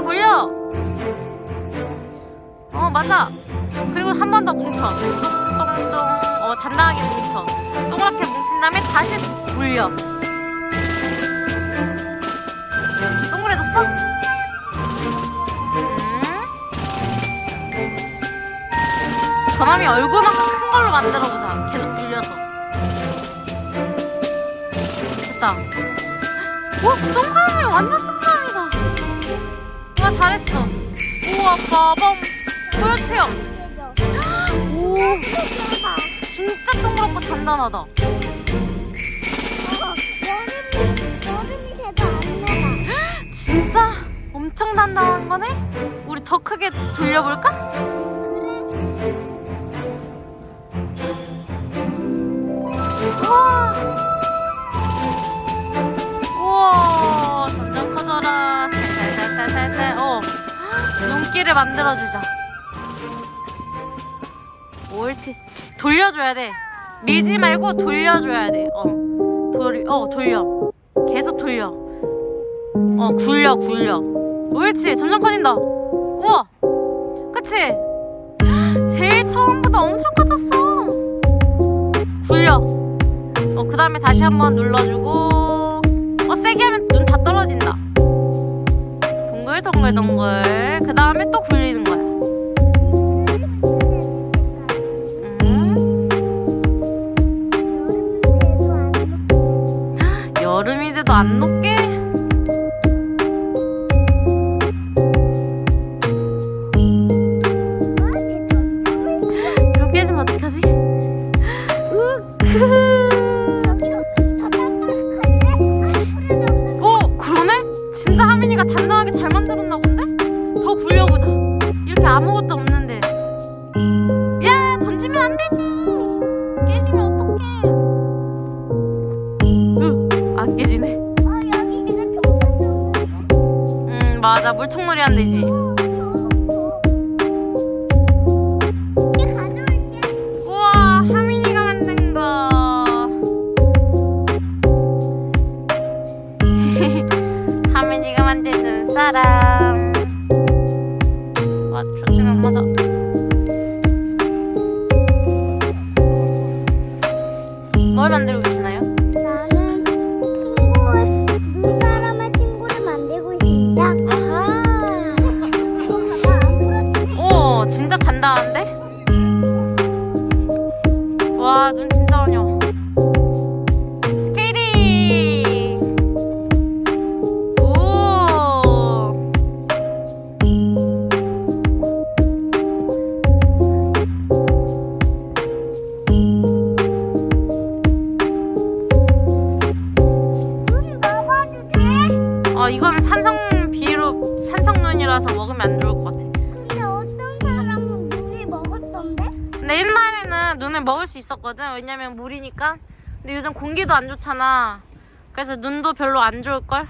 굴려. 어 맞아. 그리고 한 번 더 뭉쳐. 똥똥똥. 어 단단하게 뭉쳐. 동그랗게 뭉친 다음에 다시 굴려. 동그래졌어? 음. 저남이 얼굴만큼 큰 걸로 만들어보자. 계속 굴려서. 됐다. 와, 동그라미 완전 동그라 와, 잘했어. 우와, 빠밤. 보여주세요. 오. 진짜 동그랗고 단단하다. 진짜 엄청 단단한 거네? 우리 더 크게 돌려볼까? 눈길을 만들어주자. 옳지. 돌려줘야 돼. 밀지 말고 돌려줘야 돼. 어, 돌, 어, 돌려. 계속 돌려. 어, 굴려, 굴려. 옳지. 점점 커진다. 우와. 그치? 제일 처음보다 엄청 커졌어. 굴려. 어, 그 다음에 다시 한번 눌러주고. 어, 세게 하면 눈 다 떨어진다. 동글 동글 동글. 그 다음에 또 굴리는 거야. 음, 여름이 돼도 안 녹게. 하민이가 단단하게 잘 만들었나 본데? 더 굴려보자. 이렇게 아무것도 없는데. 야, 던지면 안 되지. 깨지면 어떡해. 으, 안 깨지네. 음, 맞아. 물총놀이 하면 되지. 만든 눈사람. 와, 조심한 맞아. 뭘 만들고 계시 근데 옛날에는 눈을 먹을 수 있었거든. 왜냐면 물이니까. 근데 요즘 공기도 안 좋잖아. 그래서 눈도 별로 안 좋을 걸.